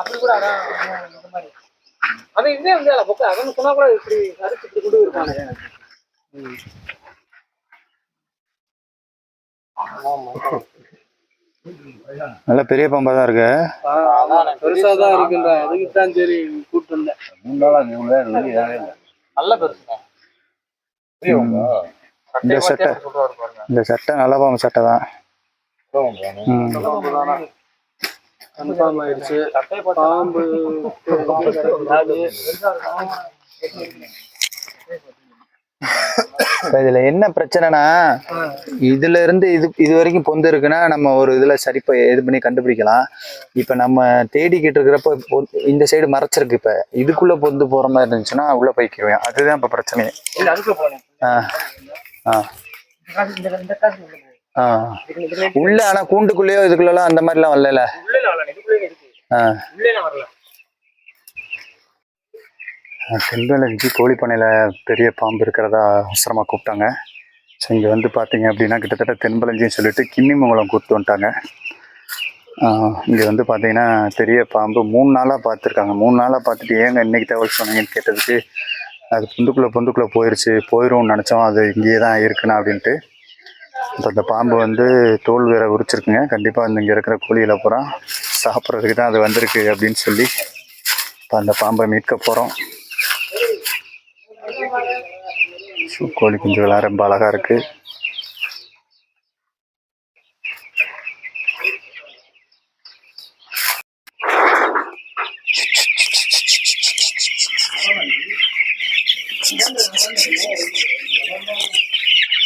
அப்படி கூட அதான் இந்த மாதிரி. அது இதே வந்து பொக்கை அவன் சொன்னா கூட இப்படி அரிசி இப்படி கொண்டு இருப்பானே நல்ல பெரிய பாம்பா தான் இருக்கு. பெருசா தான் இருக்குன்ற. அதுக்கு தான் சரி வந்தேன் வெளியே நல்ல இந்த சட்டை. இந்த சட்டை நல்ல பாம்பு சட்டை தான். கன்ஃபார்ம் ஆயிடுச்சு. பாம்பு இதுல என்ன பிரச்சனைனா இதுல இருந்து இது இது வரைக்கும் பொந்து இருக்குன்னா நம்ம ஒரு இதுல சரி இது பண்ணி கண்டுபிடிக்கலாம். இப்ப நம்ம தேடிக்கிட்டு இருக்கிறப்ப பொ- இந்த சைடு மறைச்சிருக்கு இப்ப. இதுக்குள்ள பொந்து போற மாதிரி இருந்துச்சுன்னா உள்ள போய்க்குவேன் அதுதான் இப்ப பிரச்சனையே. இல்ல அதுக்குள்ள உள்ள ஆனா கூண்டுக்குள்ளேயோ இதுக்குள்ள அந்த மாதிரிலாம் வரல வரல இதுக்குள்ளே கோழி பண்ணையில் பெரிய பாம்பு இருக்கிறதா அவசரமாக கூப்பிட்டாங்க. ஸோ இங்கே வந்து பார்த்தீங்க அப்படின்னா கிட்டத்தட்ட தென்பலஞ்சின்னு சொல்லிட்டு கிண்ணிமங்கலம் கூப்பிட்டு வந்துட்டாங்க. இங்கே வந்து பார்த்தீங்கன்னா பெரிய பாம்பு மூணு நாளாக பார்த்துருக்காங்க மூணு நாளாக பார்த்துட்டு ஏங்க இன்றைக்கி தகவல் சொன்னீங்கன்னு கேட்டதுக்கு அது பொந்துக்குள்ளே பொந்துக்குள்ளே போயிருச்சு போயிடும்னு நினச்சோம். அது இங்கேயே தான் இருக்குண்ணா அப்படின்ட்டு. இப்போ அந்த பாம்பு வந்து தோல் வேற உரிச்சிருக்குங்க. கண்டிப்பாக வந்து இங்கே இருக்கிற கோழியில் பூரா சாப்பிட்றதுக்கு தான் அது வந்திருக்கு அப்படின்னு சொல்லி இப்போ அந்த பாம்பை மீட்க போகிறோம் ஸோ கோழி குஞ்சுகளாக ரொம்ப அழகாக இருக்குது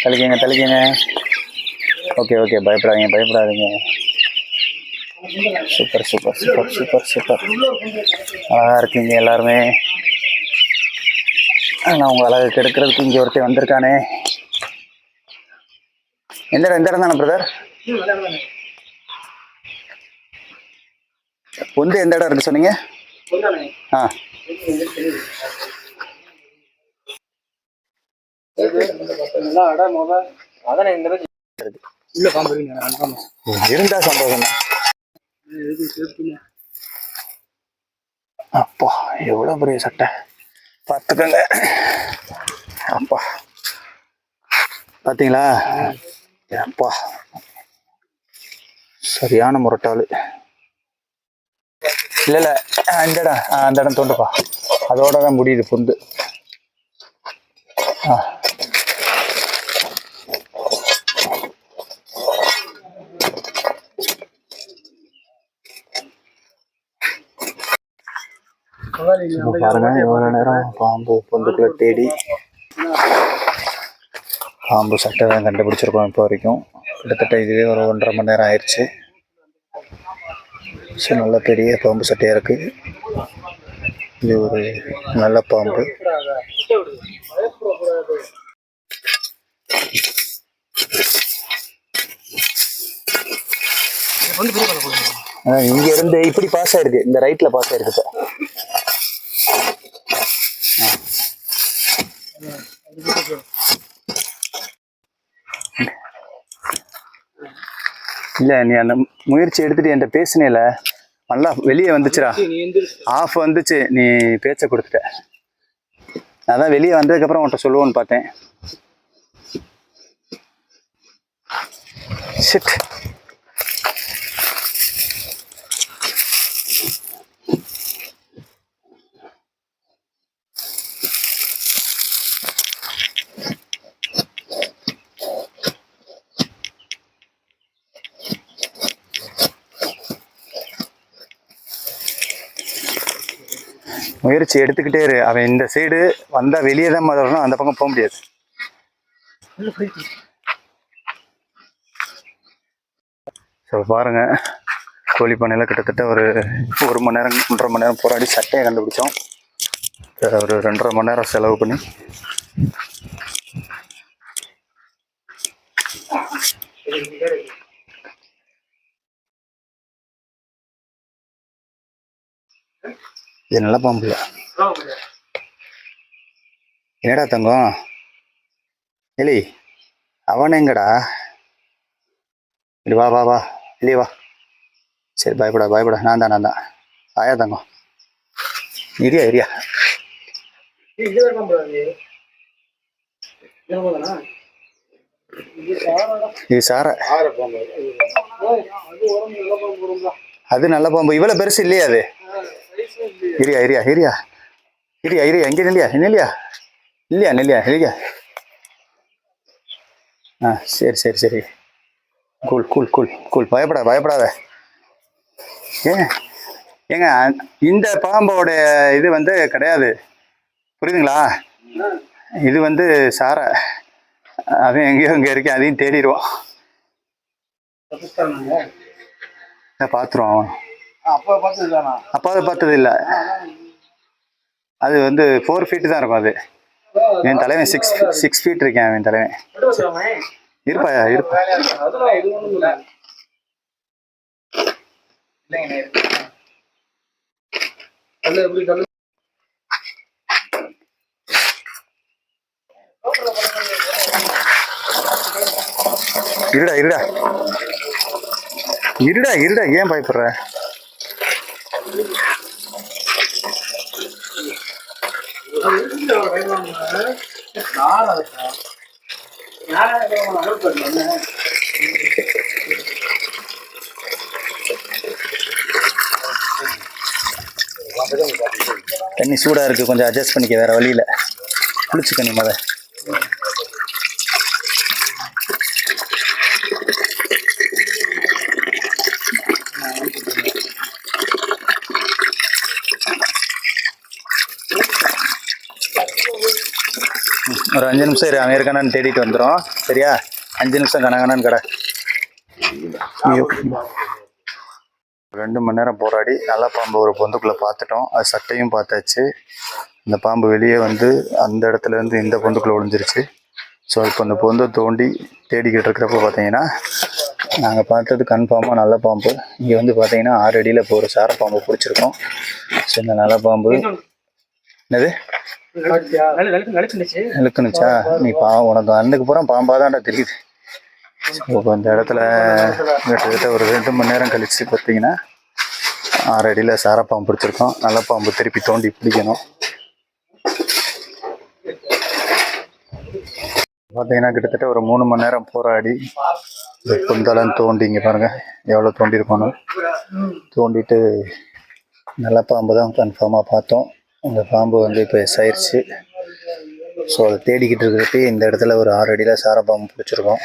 தலிக்கங்க தலிக்கங்க ஓகே ஓகே பயப்படாதீங்க பயப்படாதீங்க. Super super super super super அழகாக இருக்கீங்க எல்லாருமே. நான் உங்க அழகு கெடுக்கிறதுக்கு இங்கே ஒருத்தர் வந்திருக்கானே. எந்த இடம் எந்த இடம் தானே பிரதர் பொந்து எந்த இடம் இருக்கு சொன்னீங்க? ஆ. அதான் இந்த உள்ள பாம்பு இருக்கு இருந்தா சந்தோஷம் அப்பா எவ்வளோ பெரிய சட்டை. பார்த்துக்கோங்க. அப்பா. பார்த்தீங்களா அப்பா சரியான முரட்டாளு. இல்லை இல்லை. இந்த இடம். அந்த இடம் தோண்டுப்பா அதோட தான் முடியுது பொந்து ஆ. பாருங்க எவ்வளோ நேரம் பாம்பு பொந்துக்குள்ள தேடி பாம்பு சட்டை தான் கண்டுபிடிச்சிருக்கோம் இப்போ வரைக்கும். கிட்டத்தட்ட இதுவே ஒரு ஒன்றரை மணி நேரம் ஆயிடுச்சு ஸோ நல்ல பெரிய பாம்பு சட்டையாக இருக்கு. இது ஒரு நல்ல பாம்பு. இங்க இருந்து இப்படி பாஸ் ஆயிருக்கு. இந்த ரைட்ல பாஸ் ஆயிருக்கு இப்போ. இல்ல நீ அந்த முயற்சி எடுத்துட்டு என்கிட்ட பேசினேல நல்லா வெளியே வந்துச்சுடா. ஆஃப் வந்துச்சு நீ பேச்ச கொடுத்துட்ட. அதான் வெளியே வந்ததுக்கப்புறம் உன்கிட்ட சொல்லுவோன்னு பார்த்தேன். சிட் முயற்சி எடுத்துக்கிட்டே இரு. அவன் இந்த சைடு வந்தால் வெளியே தான் வரணும். அந்த பக்கம் போக முடியாது. உள்ள பாருங்கள் ஸோ கோழி பண்ணையில் கிட்டத்தட்ட ஒரு ஒரு மணி நேரம் ஒன்றரை மணி நேரம் போராடி சட்டையை கண்டுபிடிச்சோம். ஒரு ரெண்டரை மணி நேரம் செலவு பண்ணி. இது நல்ல பாம்பு. இல்லை என்னடா தங்கம்? எலி அவன் எங்கடா? இடி வா வா வா. வெளியே வா. சரி பயப்படா பயப்படா. நான் தான் நான் தான். ஆயா தங்கம். இரியா இரியா. இது சாரை. அது நல்ல பாம்பு. இவ்வளோ பெருசு இல்லையா அது? இரியா இரியா இரியா. இரியா இரியா. எங்கே நில்லையா நில்லையா? இல்லையா நில்லையா இல்லையா ஆ சரி சரி சரி. கூல் கூல் கூல் கூல் பயப்படாத பயப்படாத. ஏன் ஏங்க இந்த பாம்போட இது வந்து கிடையாது. புரியுதுங்களா? இது வந்து சாரை. அவன் எங்கேயோ இங்கே இருக்கேன் அதையும் தேடிடுவோம் அவன் அப்ப பார்த்தது அப்பாவை பார்த்தது இல்லை. அது வந்து ஃபோர் ஃபீட்டு தான் இருக்கும் அது. என் தலைவன் சிக்ஸ் சிக்ஸ் ஃபீட் இருக்கேன் அவன் தலைவன். வச்சிடாமே இருப்பா இருப்பா. அதெல்லாம் இது இருடா இருடா ஏன் பயப்படுற? தண்ணி சூடாக இருக்குது கொஞ்சம் அட்ஜஸ்ட் பண்ணிக்க வேறு வழியில். குளிச்சுக்க நீ ஒரு அஞ்சு நிமிஷம் இரு அவன் இருக்கானான்னு தேடிட்டு வந்துடும் சரியா? அஞ்சு நிமிஷம் கனகனான்னு கடை. ரெண்டு மணி நேரம் போராடி நல்ல பாம்பு ஒரு பொந்துக்குள்ளே பார்த்துட்டோம். அது சட்டையும் பார்த்தாச்சு. இந்த பாம்பு வெளியே வந்து அந்த இடத்துல இருந்து இந்த பொந்துக்குள்ளே ஒளிஞ்சிருச்சு. ஸோ இப்போ இந்த பொந்தை தோண்டி தேடிக்கிட்டு இருக்கிறப்ப பார்த்தீங்கன்னா நாங்கள் பார்த்தது கன்ஃபார்மாக நல்ல பாம்பு. இங்கே வந்து பார்த்தீங்கன்னா ஆறு அடியில் இப்போ ஒரு சார பாம்பு பிடிச்சிருக்கோம். ஸோ இந்த நல்ல பாம்பு என்னது? இழுக்குனுச்சா நீ பா உனக்கு அன்னைக்கு பூரா பாம்பாக தான்டா தெரியுது இப்போ இந்த இடத்துல கிட்டத்தட்ட ஒரு ரெண்டு மணி நேரம் கழிச்சு பார்த்தீங்கன்னா ஆறு அடியில் சாரப்பாம்பு பிடிச்சிருக்கோம். நல்ல பாம்பு திருப்பி தோண்டி பிடிக்கணும். பார்த்தீங்கன்னா கிட்டத்தட்ட ஒரு மூணு மணி நேரம் போராடி இந்த புந்தளம் தோண்டி இங்கே பாருங்க எவ்வளோ தோண்டியிருக்கோன்னு தோண்டிட்டு நல்ல பாம்பு தான் கன்ஃபார்மாக பார்த்தோம். அந்த பாம்பு வந்து இப்போ எஸ் ஆயிடுச்சு ஸோ அதை தேடிக்கிட்டு இருக்கிறப்ப இந்த இடத்துல ஒரு ஆறு அடியில் சாரப்பாம்பு பிடிச்சிருக்கோம்.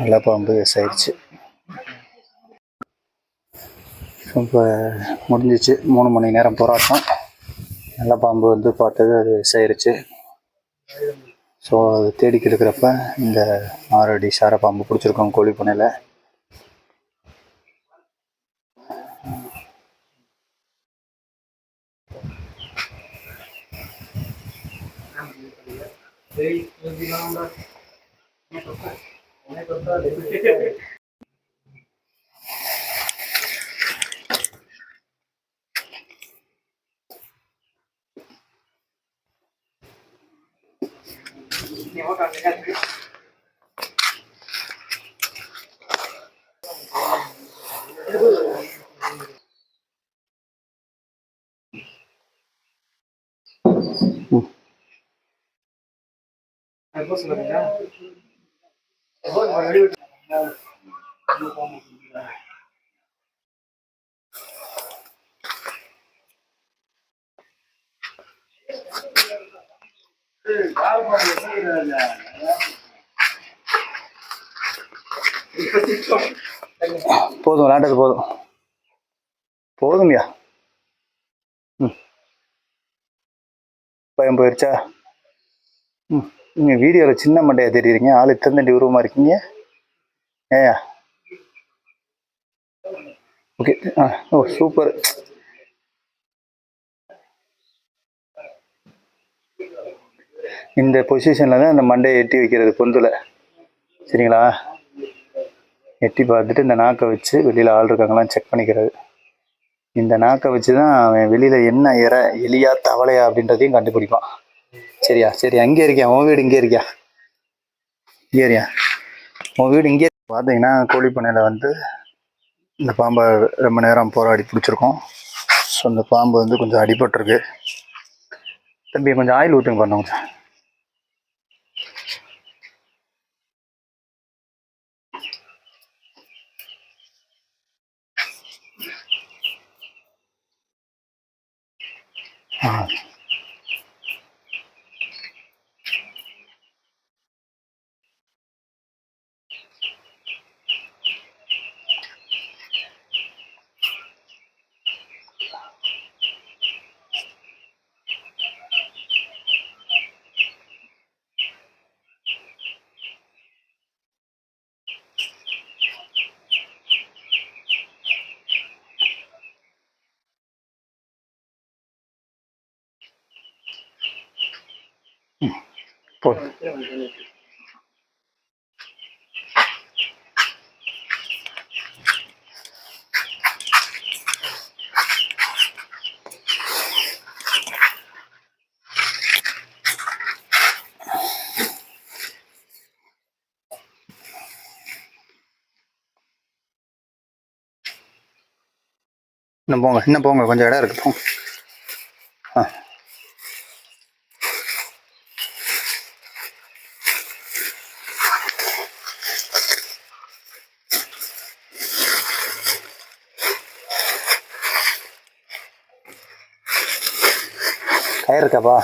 நல்ல பாம்பு எஸ் ஆயிடுச்சு இப்போ முடிஞ்சிச்சு. மூணு மணி நேரம் போராட்டம். நல்ல பாம்பு வந்து பார்த்தது அது எஸ் ஆயிடுச்சு ஸோ அது தேடிக்கிட்டு இருக்கிறப்ப இந்த ஆறு அடி சார பாம்பு பிடிச்சிருக்கோம் கோழி பண்ணையில் போதும் விளாண்டது போதும். போதும்யா ம். பயம் போயிடுச்சா ம். நீங்கள் வீடியோவில் சின்ன மண்டையாக தெரியுறீங்க ஆள் இத்தந்தண்டி உருவமாக இருக்கீங்க? ஏயா ஓகே ஆ ஓ சூப்பர் இந்த பொசிஷனில் தான் இந்த மண்டையை எட்டி வைக்கிறது பொந்தில். சரிங்களா? எட்டி பார்த்துட்டு இந்த நாக்கை வச்சு வெளியில் ஆள் இருக்காங்களான்னு செக் பண்ணிக்கிறது. இந்த நாக்கை வச்சு தான் அவன் வெளியில் என்ன இற எலியா தவளையா அப்படின்றதையும் கண்டுபிடிப்பான். சரியா சரி அங்கே இருக்கியா? உன் வீடு இங்கே இருக்கியா? இங்கே இருக்கியா? உன் வீடு இங்கே பார்த்தீங்கன்னா கோழி பண்ணையில் வந்து இந்த பாம்பை ரொம்ப நேரம் போராடி பிடிச்சிருக்கோம். ஸோ இந்த பாம்பு வந்து கொஞ்சம் அடிபட்டிருக்கு. தம்பி கொஞ்சம் ஆயில் ஊற்றுங்க பண்ண கொஞ்சம். ஆ. போதும் இன்னும் போங்க இன்னும் போங்க கொஞ்சம் இடம் இருக்கு போங்க ஆ கயிறு இருக்காப்பா